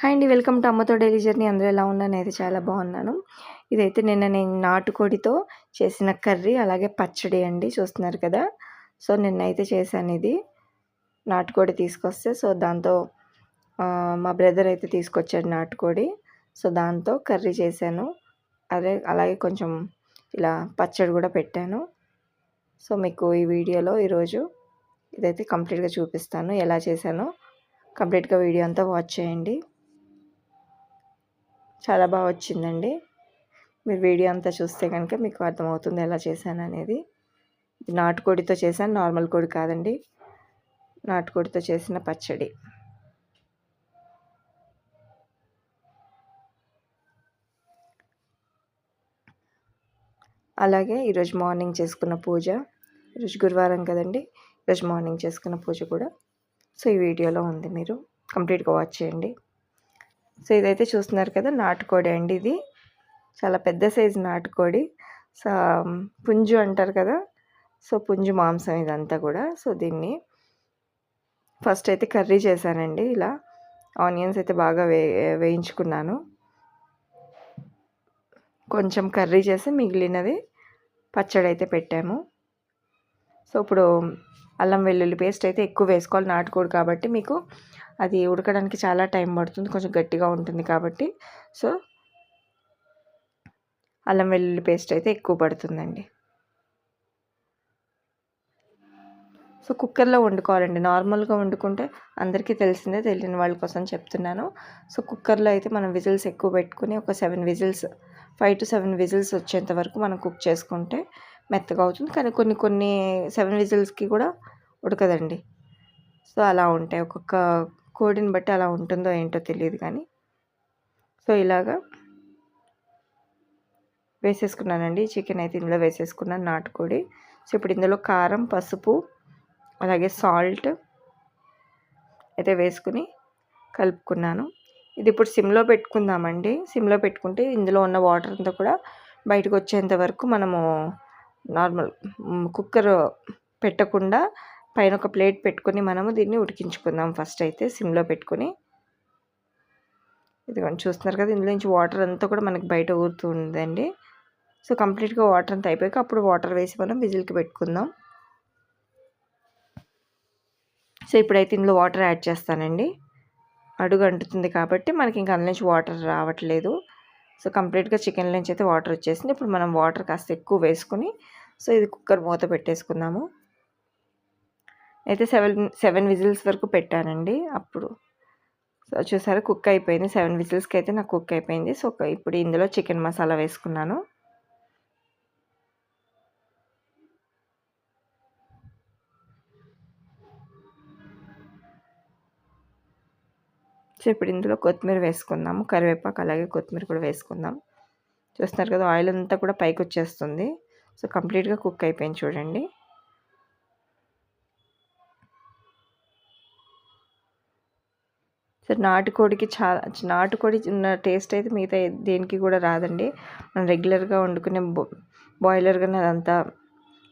Hi అండి welcome to అమ్మతో daily journey. అందరూ ఎలా ఉన్నాను అయితే చాలా బాగున్నాను. ఇదైతే నిన్న నేను నాటుకోడితో చేసిన కర్రీ అలాగే పచ్చడి అండి చూస్తున్నారు కదా. సో నిన్న అయితే చేశాను ఇది. నాటుకోడి తీసుకొస్తే సో దాంతో మా బ్రదర్ అయితే తీసుకొచ్చాడు నాటుకోడి. సో దాంతో కర్రీ చేశాను. అదే అలాగే కొంచెం ఇలా పచ్చడి కూడా పెట్టాను. సో మీకు ఈ వీడియోలో ఈరోజు ఇదైతే కంప్లీట్గా చూపిస్తాను ఎలా చేశానో. కంప్లీట్గా వీడియో అంతా వాచ్ చేయండి. చాలా బాగా వచ్చిందండి. మీరు వీడియో అంతా చూస్తే కనుక మీకు అర్థమవుతుంది ఎలా చేశాను అనేది. నాటుకోడితో చేశాను నార్మల్ కోడి కాదండి. నాటుకోడితో చేసిన పచ్చడి. అలాగే ఈరోజు మార్నింగ్ చేసుకున్న పూజ. ఈరోజు గురువారం కదండి. ఈరోజు మార్నింగ్ చేసుకున్న పూజ కూడా. సో ఈ వీడియోలో ఉంది మీరు. కంప్లీట్గా వాచ్ చేయండి. సో ఇదైతే చూస్తున్నారు కదా నాటుకోడి అండి ఇది. చాలా పెద్ద సైజు నాటుకోడి. సో పుంజు అంటారు కదా సో పుంజు మాంసం ఇదంతా కూడా. సో దీన్ని ఫస్ట్ అయితే కర్రీ చేశానండి ఇలా. ఆనియన్స్ అయితే బాగా వే వేయించుకున్నాను. కొంచెం కర్రీ చేసి మిగిలినది పచ్చడి అయితే పెట్టాము. సో ఇప్పుడు అల్లం వెల్లుల్లి పేస్ట్ అయితే ఎక్కువ వేసుకోవాలి నాటుకోడి కాబట్టి మీకు అది ఉడకడానికి చాలా టైం పడుతుంది కొంచెం గట్టిగా ఉంటుంది కాబట్టి. సో అల్లం వెల్లుల్లి పేస్ట్ అయితే ఎక్కువ పడుతుందండి. సో కుక్కర్లో వండుకోవాలండి. నార్మల్గా వండుకుంటే అందరికీ తెలిసిందే తెలియని వాళ్ళ కోసం చెప్తున్నాను. సో కుక్కర్లో అయితే మనం విజిల్స్ ఎక్కువ పెట్టుకుని ఒక seven whistles five to seven whistles వచ్చేంత వరకు మనం కుక్ చేసుకుంటే మెత్తగా అవుతుంది. కానీ కొన్ని కొన్ని సెవెన్ విజిల్స్కి కూడా ఉడకదండి. సో అలా ఉంటాయి. ఒక్కొక్క కోడిని బట్టి అలా ఉంటుందో ఏంటో తెలియదు కానీ. సో ఇలాగా వేసేసుకున్నానండి. చికెన్ అయితే ఇందులో వేసేసుకున్నాను నాటుకోడి. సో ఇప్పుడు ఇందులో కారం పసుపు అలాగే సాల్ట్ అయితే వేసుకుని కలుపుకున్నాను. ఇది ఇప్పుడు సిమ్లో పెట్టుకుందామండి. సిమ్లో పెట్టుకుంటే ఇందులో ఉన్న వాటర్ అంతా కూడా బయటకు వచ్చేంత వరకు మనము నార్మల్ కుక్కర్ పెట్టకుండా పైన ఒక ప్లేట్ పెట్టుకొని మనము దీన్ని ఉడికించుకుందాం. ఫస్ట్ అయితే సిమ్లో పెట్టుకొని. ఇదిగోండి చూస్తున్నారు కదా ఇందులో నుంచి వాటర్ అంతా కూడా మనకి బయట ఊరుతుందండి సో కంప్లీట్గా వాటర్ అంతా అయిపోయాక అప్పుడు వాటర్ వేసి మనం విజిల్కి పెట్టుకుందాం. సో ఇప్పుడైతే ఇందులో వాటర్ యాడ్ చేస్తానండి. అడుగు అంటుతుంది కాబట్టి మనకి ఇంకా అందులోంచి వాటర్ రావట్లేదు. సో కంప్లీట్గా చికెన్ నుంచి అయితే వాటర్ వచ్చేసింది. ఇప్పుడు మనం వాటర్ కాస్త ఎక్కువ వేసుకొని సో ఇది కుక్కర్ మూత పెట్టేసుకుందాము. అయితే సెవెన్ సెవెన్ విజిల్స్ వరకు పెట్టానండి అప్పుడు. సో చూసారా కుక్ అయిపోయింది. సెవెన్ విజిల్స్కి అయితే నాకు కుక్ అయిపోయింది. సో ఇప్పుడు ఇందులో చికెన్ మసాలా వేసుకున్నాను. సో ఇప్పుడు ఇందులో కొత్తిమీర వేసుకుందాము. కరివేపాకు అలాగే కొత్తిమీర కూడా వేసుకుందాం. చూస్తున్నారు కదా ఆయిల్ అంతా కూడా పైకి వచ్చేస్తుంది. సో కంప్లీట్గా కుక్ అయిపోయింది చూడండి. సో నాటుకోడికి చాలా నాటుకోడి ఉన్న టేస్ట్ అయితే మిగతా దేనికి కూడా రాదండి. మనం రెగ్యులర్గా వండుకునే బాయిలర్ కానీ అదంతా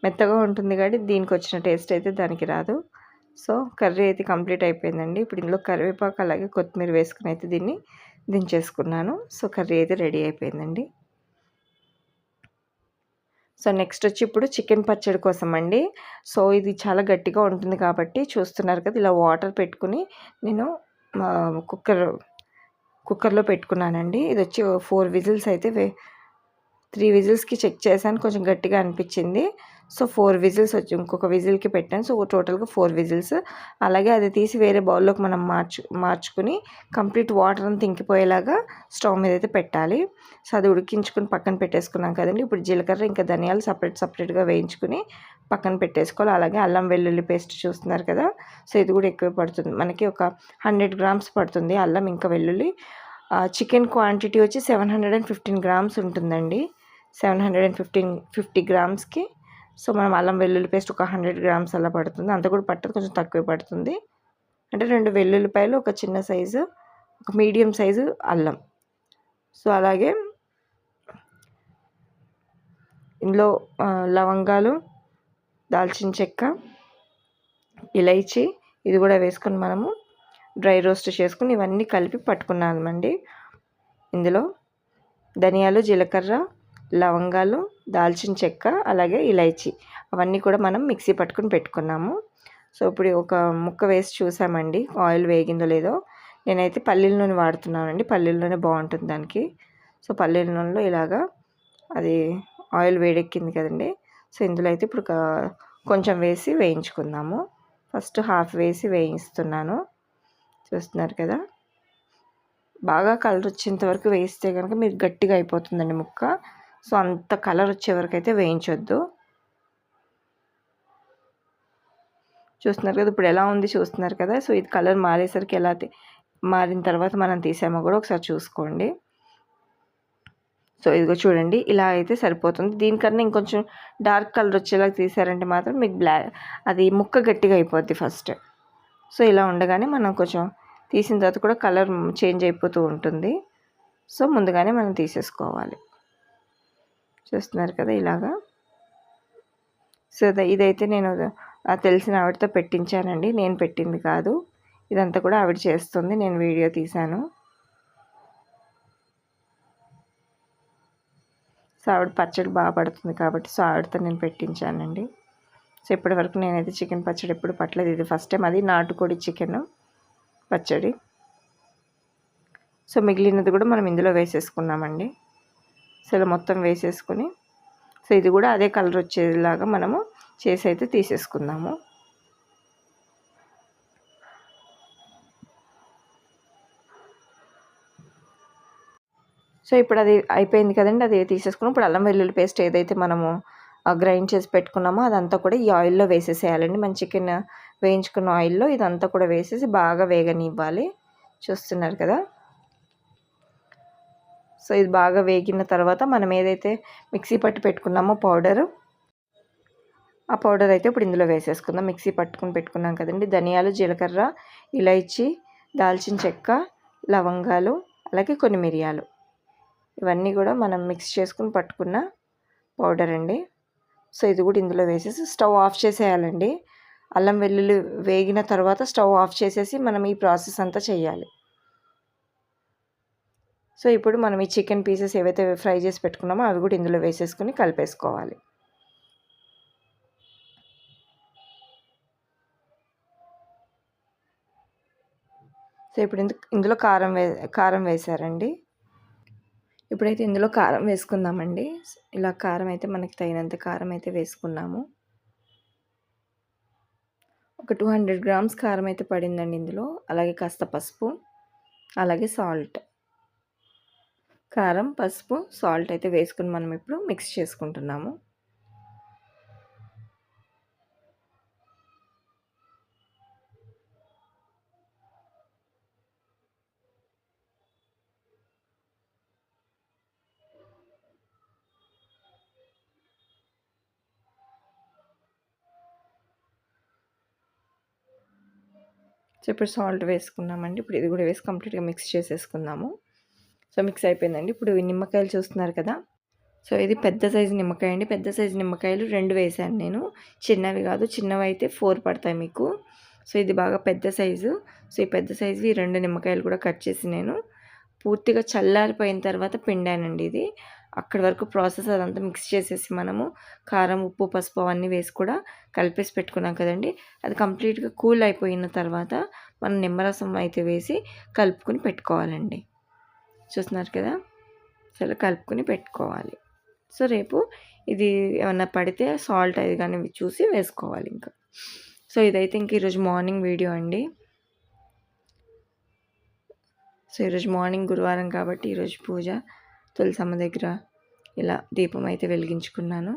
మెత్తగా ఉంటుంది కాబట్టి దీనికి వచ్చిన టేస్ట్ అయితే దానికి రాదు. సో కర్రీ అయితే కంప్లీట్ అయిపోయిందండి. ఇప్పుడు ఇందులో కరివేపాకు అలాగే కొత్తిమీర వేసుకుని అయితే దీన్ని దించేసుకున్నాను. సో కర్రీ అయితే రెడీ అయిపోయిందండి. సో నెక్స్ట్ వచ్చి ఇప్పుడు చికెన్ పచ్చడి కోసం అండి. సో ఇది చాలా గట్టిగా ఉంటుంది కాబట్టి చూస్తున్నారు కదా ఇలా వాటర్ పెట్టుకుని నేను కుక్కర్ కుక్కర్లో పెట్టుకున్నానండి. ఇది వచ్చి ఫోర్ విజిల్స్ అయితే త్రీ విజిల్స్కి చెక్ చేశాను. కొంచెం గట్టిగా అనిపించింది. సో ఫోర్ విజిల్స్ వచ్చి ఇంకొక విజిల్కి పెట్టాను. సో టోటల్గా ఫోర్ విజిల్స్. అలాగే అది తీసి వేరే బౌల్లోకి మనం మార్చు మార్చుకుని కంప్లీట్ వాటర్ అంతా ఇంకిపోయేలాగా స్టవ్ మీద అయితే పెట్టాలి. సో అది ఉడికించుకుని పక్కన పెట్టేసుకున్నాం కదండి. ఇప్పుడు జీలకర్ర ఇంకా ధనియాలు సపరేట్ సపరేట్గా వేయించుకుని పక్కన పెట్టేసుకోవాలి. అలాగే అల్లం వెల్లుల్లి పేస్ట్ చూస్తున్నారు కదా. సో ఇది కూడా ఎక్కువ పడుతుంది. మనకి ఒక హండ్రెడ్ గ్రామ్స్ పడుతుంది అల్లం ఇంకా వెల్లుల్లి. చికెన్ క్వాంటిటీ వచ్చి seven hundred and fifteen grams ఉంటుందండి. Seven hundred and fifteen fifty గ్రామ్స్కి. So మనం అల్లం వెల్లుల్లి పేస్ట్ ఒక హండ్రెడ్ గ్రామ్స్ అలా పడుతుంది. అంత కూడా పట్టదు కొంచెం తక్కువే పడుతుంది. అంటే రెండు వెల్లుల్లిపాయలు ఒక చిన్న సైజు ఒక మీడియం సైజు అల్లం. సో అలాగే ఇందులో లవంగాలు దాల్చిన చెక్క ఇలైచి ఇది కూడా వేసుకొని మనము డ్రై రోస్ట్ చేసుకుని ఇవన్నీ కలిపి పట్టుకున్నామండి ఇందులో ధనియాలు జీలకర్ర లవంగాలు దాల్చిన చెక్క అలాగే ఇలైచి అవన్నీ కూడా మనం మిక్సీ పట్టుకుని పెట్టుకున్నాము. సో ఇప్పుడు ఒక ముక్క వేసి చూసామండి ఆయిల్ వేగిందో లేదో. నేనైతే పల్లీల నూనె వాడుతున్నానండి పల్లీల నూనె బాగుంటుంది దానికి. సో పల్లీల నూనెలో ఇలాగా అది ఆయిల్ వేడెక్కింది కదండి. సో ఇందులో అయితే ఇప్పుడు కొంచెం వేసి వేయించుకుందాము. ఫస్ట్ హాఫ్ వేసి వేయిస్తున్నాను. చూస్తున్నారు కదా? బాగా కలర్ వచ్చేంత వరకు వేస్తే కనుక మీరు గట్టిగా అయిపోతుందండి ముక్క. సో అంత కలర్ వచ్చే వరకు అయితే వేయించొద్దు. చూస్తున్నారు కదా? ఇప్పుడు ఎలా ఉంది చూస్తున్నారు కదా? సో ఇది కలర్ మారేసరికి ఎలా మారిన తర్వాత మనం తీసామో కూడా ఒకసారి చూసుకోండి. సో ఇదిగో చూడండి ఇలా అయితే సరిపోతుంది. దీనికన్నా ఇంకొంచెం డార్క్ కలర్ వచ్చేలాగా తీసారంటే మాత్రం మీకు బ్లాక్ అది ముక్క గట్టిగా అయిపోద్ది ఫస్ట్. సో ఇలా ఉండగానే మనం కొంచెం తీసిన తర్వాత కూడా కలర్ చేంజ్ అయిపోతూ ఉంటుంది. సో ముందుగానే మనం తీసేసుకోవాలి. చూస్తున్నారు కదా ఇలాగా? సో ఇదైతే నేను తెలిసిన ఆవిడతో పెట్టించానండి. నేను పెట్టింది కాదు. ఇదంతా కూడా ఆవిడ చేస్తుంది. నేను వీడియో తీశాను. సో ఆవిడ పచ్చడి బాగా పడుతుంది కాబట్టి సో ఆవిడతో నేను పెట్టించానండి. సో ఇప్పటి వరకు నేనైతే చికెన్ పచ్చడి ఎప్పుడు పట్టలేదు. ఇది ఫస్ట్ టైం అది నాటుకోడి చికెన్ పచ్చడి. సో మిగిలినది కూడా మనం ఇందులో వేసేసుకున్నామండి. సో ఇలా మొత్తం వేసేసుకుని సో ఇది కూడా అదే కలర్ వచ్చేలాగా మనము చేసి అయితే తీసేసుకుందాము. సో ఇప్పుడు అది అయిపోయింది కదండి. అది తీసేసుకుని ఇప్పుడు అల్లం వెల్లుల్లి పేస్ట్ ఏదైతే మనము గ్రైండ్ చేసి పెట్టుకున్నామో అదంతా కూడా ఈ ఆయిల్లో వేసేసేయాలండి. మన చికెన్ వేయించుకున్న ఆయిల్లో ఇదంతా కూడా వేసేసి బాగా వేగనివ్వాలి. చూస్తున్నారు కదా. సో ఇది బాగా వేగిన తర్వాత మనం ఏదైతే మిక్సీ పట్టి పెట్టుకున్నామో పౌడరు ఆ పౌడర్ అయితే ఇప్పుడు ఇందులో వేసేసుకుందాం. మిక్సీ పట్టుకుని పెట్టుకున్నాం కదండి. ధనియాలు జీలకర్ర ఇలైచి దాల్చిన చెక్క లవంగాలు అలాగే కొన్ని మిరియాలు. ఇవన్నీ కూడా మనం మిక్స్ చేసుకుని పట్టుకున్న పౌడర్ అండి. సో ఇది కూడా ఇందులో వేసేసి స్టవ్ ఆఫ్ చేసేయాలండి. అల్లం వెల్లుల్లి వేగిన తర్వాత స్టవ్ ఆఫ్ చేసేసి మనం ఈ ప్రాసెస్ అంతా చేయాలి. సో ఇప్పుడు మనం ఈ చికెన్ పీసెస్ ఏవైతే ఫ్రై చేసి పెట్టుకున్నామో అవి కూడా ఇందులో వేసేసుకుని కలిపేసుకోవాలి. సో ఇప్పుడు ఇందులో కారం వే కారం వేసారండి. ఇప్పుడైతే ఇందులో కారం వేసుకుందామండి. ఇలా కారం అయితే మనకి తగినంత కారం అయితే వేసుకున్నాము. ఒక టూ హండ్రెడ్ గ్రామ్స్ కారం అయితే పడిందండి ఇందులో. అలాగే కాస్త పసుపు అలాగే సాల్ట్. కారం పసుపు సాల్ట్ అయితే వేసుకుని మనం ఇప్పుడు మిక్స్ చేసుకుంటున్నాము. సో ఇప్పుడు సాల్ట్ వేసుకున్నామండి. ఇప్పుడు ఇది కూడా వేసి కంప్లీట్గా మిక్స్ చేసేసుకుందాము. సో మిక్స్ అయిపోయిందండి. ఇప్పుడు నిమ్మకాయలు చూస్తున్నారు కదా. సో ఇది పెద్ద సైజు నిమ్మకాయ అండి. పెద్ద సైజు నిమ్మకాయలు రెండు వేసాను నేను. చిన్నవి కాదు చిన్నవి అయితే ఫోర్ పడతాయి మీకు. సో ఇది బాగా పెద్ద సైజు. సో ఈ పెద్ద సైజు ఈ రెండు నిమ్మకాయలు కూడా కట్ చేసి నేను పూర్తిగా చల్లారిపోయిన తర్వాత పిండానండి ఇది. అక్కడి వరకు ప్రాసెస్ అదంతా మిక్స్ చేసేసి మనము కారం ఉప్పు పసుపు అవన్నీ వేసి కూడా కలిపేసి పెట్టుకున్నాం కదండి. అది కంప్లీట్గా కూల్ అయిపోయిన తర్వాత మనం నిమ్మరసం అయితే వేసి కలుపుకొని పెట్టుకోవాలండి. చూస్తున్నారు కదా? చాలా కలుపుకొని పెట్టుకోవాలి. సో రేపు ఇది ఏమన్నా పడితే సాల్ట్ అది కానీ చూసి వేసుకోవాలి ఇంకా. సో ఇదైతే ఇంక ఈరోజు మార్నింగ్ వీడియో అండి. సో ఈరోజు మార్నింగ్ గురువారం కాబట్టి ఈరోజు పూజ. తులసమ్మ దగ్గర ఇలా దీపం అయితే వెలిగించుకున్నాను.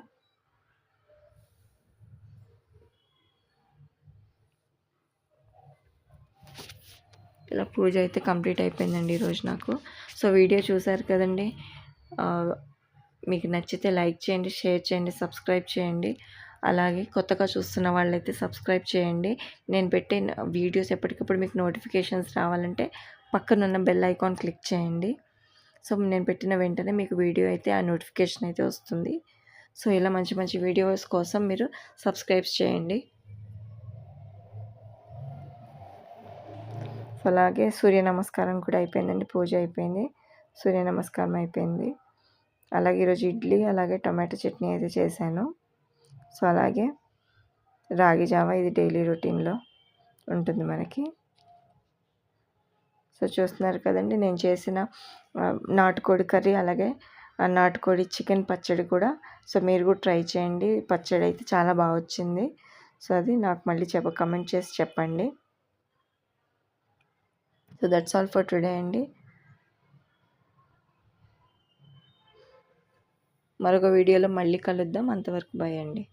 ఇలా పూజ అయితే కంప్లీట్ అయిపోయిందండి ఈరోజు నాకు. సో వీడియో చూసారు కదండి. మీకు నచ్చితే లైక్ చేయండి షేర్ చేయండి సబ్స్క్రైబ్ చేయండి. అలాగే కొత్తగా చూస్తున్న వాళ్ళైతే సబ్స్క్రైబ్ చేయండి. నేను పెట్టే వీడియోస్ ఎప్పటికప్పుడు మీకు నోటిఫికేషన్స్ రావాలంటే పక్కనున్న బెల్ ఐకాన్ క్లిక్ చేయండి. సో నేను పెట్టిన వెంటనే మీకు వీడియో అయితే ఆ నోటిఫికేషన్ అయితే వస్తుంది. సో ఇలా మంచి మంచి వీడియోస్ కోసం మీరు సబ్స్క్రైబ్ చేయండి. సో అలాగే సూర్య నమస్కారం కూడా అయిపోయిందండి. పూజ అయిపోయింది. సూర్య నమస్కారం అయిపోయింది. అలాగే ఈరోజు ఇడ్లీ అలాగే టమాటో చట్నీ అయితే చేశాను. సో అలాగే రాగి జావా ఇది డైలీ రొటీన్లో ఉంటుంది మనకి. సో చూస్తున్నారు కదండి నేను చేసిన నాటుకోడి కర్రీ అలాగే నాటుకోడి చికెన్ పచ్చడి కూడా. సో మీరు కూడా ట్రై చేయండి. పచ్చడి అయితే చాలా బాగా వచ్చింది. సో అది నాకు మళ్ళీ చెప్ప కమెంట్ చేసి చెప్పండి. So that's all for today అండి. మరొక వీడియోలో మళ్ళీ కలుద్దాం. అంతవరకు బాయ్ అండి.